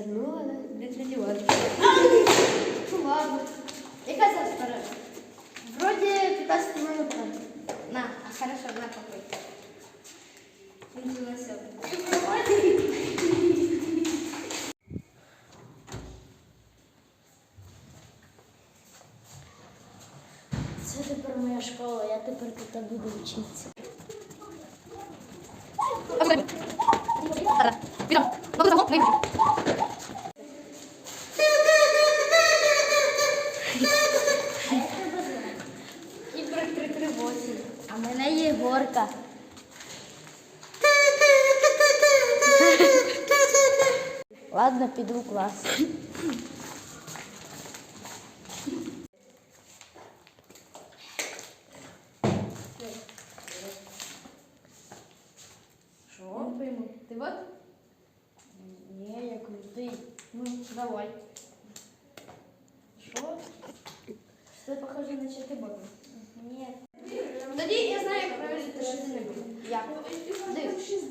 зернула від радіони. Ну ладно. Яка зараз пора? Вроде 15 минут. На, а хорошо, на какой. Він приносив. Це тепер моя школа, я теперь тут буду учиться. Пойдем, Вперед! Вперед! В мене є горка. Ладно, піду в клас. Що? Ти вот? Ні, я крутий. Ну, давай. Що? Це похоже на чатибот. Ні. Тоді я знаю, як перевірити, що ти не буде. Як? Дивись,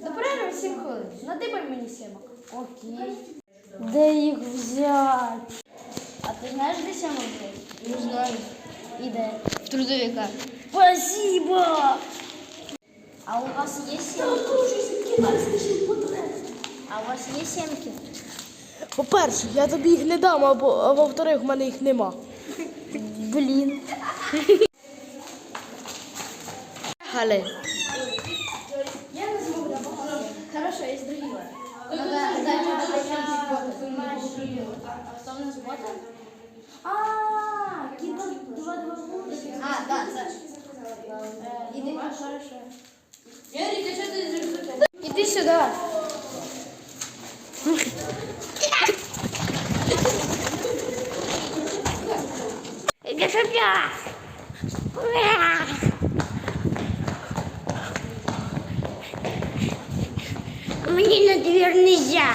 до перерви 7 хвилин. Надибай мені сімок. Окей. Де їх взяти? А ти знаєш, де сімок взяти? Не знаю. І де? В трудовика. Спасибо! А у вас є сімки? А у вас є сімки? По-перше, я тобі їх не дам, або, а во-вторых, в мене їх нема. Блін. Гали. Я не змогу Хорошо, есть другие. А что у нас бота? А, кипа 228. А, да, да. Иди, хорошо. Ярик, а что ты Иди сюда. Иди сюда. Мне на дверь нельзя.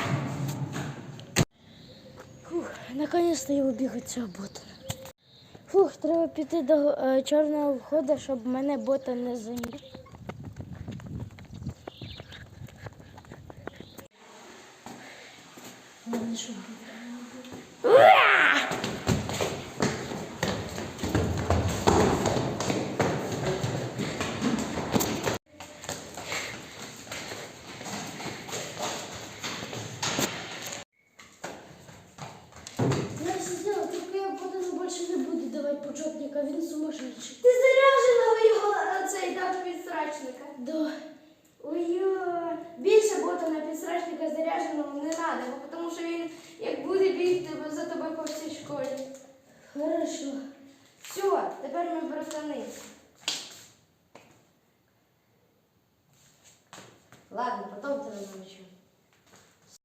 Фух, наконец-то я убіг від цього бота. Фух, треба піти до е, чорного входу, щоб мене бота не заміг. Мене що Я сидела, только я ботану больше не буду давать почетника, він сумасшедший. Ти зарядженого його цей дав підсрачника. Да. Ой-ой. Більше бота на підсрачника зарядженого не треба, бо тому що він як буде бігти за тобою по всій школі. Хорошо. Все, тепер ми братани. Ладно, потом тебе научу.